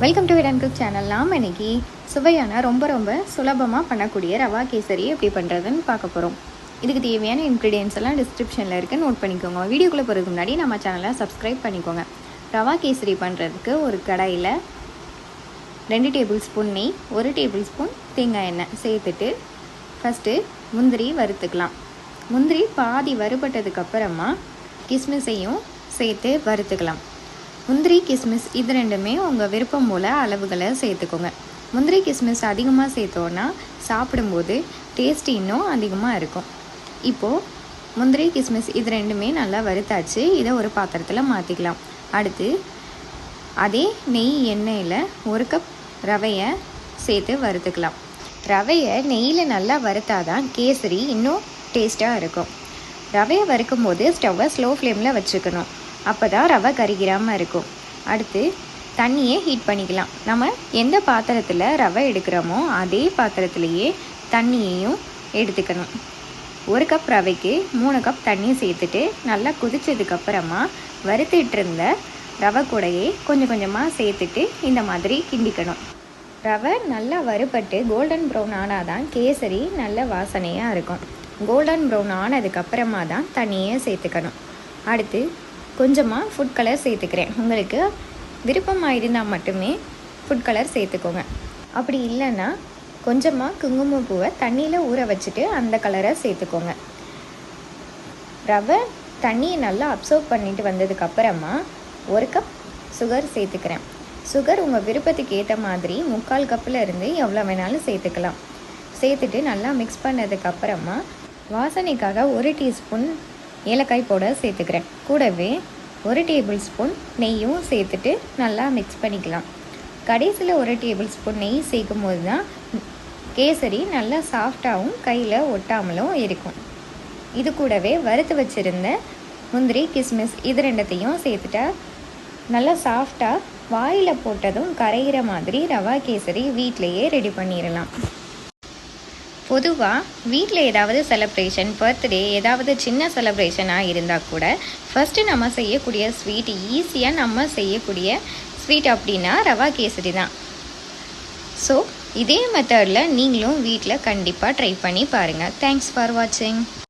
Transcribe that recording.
Welcome to இடன் cook channel நாம் இன்னைக்கு சுவையான ரொம்ப ரொம்ப சுலபமாக பண்ணக்கூடிய ரவா கேசரி எப்படி பண்ணுறதுன்னு பார்க்க போகிறோம் இதுக்கு தேவையான இன்க்ரீடியன்ஸ் எல்லாம் டிஸ்கிரிப்ஷனில் இருக்குது நோட் பண்ணிக்கோங்க. வீடியோக்குள்ளே போகிறதுக்கு முன்னாடி நம்ம சேனலை சப்ஸ்கிரைப் பண்ணிக்கோங்க. ரவா கேசரி பண்ணுறதுக்கு ஒரு கடாயில் ரெண்டு டேபிள் ஸ்பூன் நெய் ஒரு டேபிள் ஸ்பூன் தேங்காய் எண்ணெய் சேர்த்துட்டு ஃபஸ்ட்டு முந்திரி வறுத்துக்கலாம். முந்திரி பாதி வறுபட்டதுக்கப்புறமா கிஸ்மிஸையும் சேர்த்து வறுத்துக்கலாம். முந்திரி கிஸ்மிஸ் இது ரெண்டுமே உங்கள் விருப்பம் போல் அளவுகளை சேர்த்துக்கோங்க. முந்திரி கிஸ்மிஸ் அதிகமாக சேர்த்தோன்னா சாப்பிடும்போது டேஸ்ட் இன்னும் அதிகமாக இருக்கும். இப்போது முந்திரி கிஸ்மிஸ் இது ரெண்டுமே நல்லா வறுத்தாச்சு. இதை ஒரு பாத்திரத்தில் மாற்றிக்கலாம் அடுத்து அதே நெய் எண்ணெயில் ஒரு கப் ரவையை சேர்த்து வறுத்துக்கலாம். ரவையை நெய்யில் நல்லா வறுத்தாதான் கேசரி இன்னும் டேஸ்ட்டாக இருக்கும். ரவையை வறுக்கும் போது ஸ்டவ்வை ஸ்லோ ஃப்ளேமில் வச்சுக்கணும். அப்போ தான் ரவை கருகிராமல் இருக்கும். அடுத்து தண்ணியை ஹீட் பண்ணிக்கலாம். நம்ம எந்த பாத்திரத்தில் ரவை எடுக்கிறோமோ அதே பாத்திரத்துலேயே தண்ணியையும் எடுத்துக்கணும். ஒரு கப் ரவைக்கு மூணு கப் தண்ணி சேர்த்துட்டு நல்லா கொதிச்சதுக்கப்புறமா வறுத்துட்டு இருந்த ரவை கூடையே கொஞ்சம் கொஞ்சமாக சேர்த்துட்டு இந்த மாதிரி கிண்டிக்கணும். ரவை நல்லா வறுபட்டு கோல்டன் ப்ரௌன் ஆனால் தான் கேசரி நல்ல வாசனையாக இருக்கும். கோல்டன் ப்ரௌன் ஆனதுக்கப்புறமா தான் தண்ணியை சேர்த்துக்கணும். அடுத்து கொஞ்சமாக ஃபுட் கலர் சேர்த்துக்கிறேன். உங்களுக்கு விருப்பமாக இருந்தால் மட்டுமே ஃபுட் கலர் சேர்த்துக்கோங்க. அப்படி இல்லைன்னா கொஞ்சமாக குங்குமப்பூவை தண்ணியில் ஊற வச்சுட்டு அந்த கலரை சேர்த்துக்கோங்க. ரவை தண்ணியை நல்லா அப்சர்வ் பண்ணிட்டு வந்ததுக்கப்புறமா ஒரு கப் சுகர் சேர்த்துக்கிறேன். சுகர் உங்கள் விருப்பத்துக்கு ஏற்ற மாதிரி முக்கால் கப்பில் இருந்து எவ்வளோ வேணாலும் சேர்த்துக்கலாம். சேர்த்துட்டு நல்லா மிக்ஸ் பண்ணதுக்கப்புறமா வாசனைக்காக ஒரு டீஸ்பூன் ஏலக்காய் போட சேர்த்துக்கிறேன். கூடவே ஒரு டேபிள் ஸ்பூன் நெய்யும் சேர்த்துட்டு நல்லா மிக்ஸ் பண்ணிக்கலாம். கடைசியில் ஒரு டேபிள் ஸ்பூன் நெய் சேர்க்கும் போது தான் கேசரி நல்லா சாஃப்டாகவும் கையில் ஒட்டாமலும் இருக்கும். இது கூடவே வறுத்து வச்சுருந்த முந்திரி கிஸ்மிஸ் இது ரெண்டத்தையும் சேர்த்துட்டா நல்லா சாஃப்டாக வாயில் போட்டதும் கரைகிற மாதிரி ரவா கேசரி வீட்டிலையே ரெடி பண்ணிடலாம் பொதுவாக வீட்டில் ஏதாவது செலப்ரேஷன் பர்த்டே ஏதாவது சின்ன செலப்ரேஷனாக இருந்தால் கூட ஃபஸ்ட்டு நம்ம செய்யக்கூடிய ஸ்வீட் ஈஸியாக நம்ம செய்யக்கூடிய ஸ்வீட் அப்படின்னா ரவா கேசரி தான். ஸோ இதே மெத்தடில் நீங்களும் வீட்டில் கண்டிப்பாக ட்ரை பண்ணி பாருங்கள் தேங்க்ஸ் ஃபார் வாட்சிங்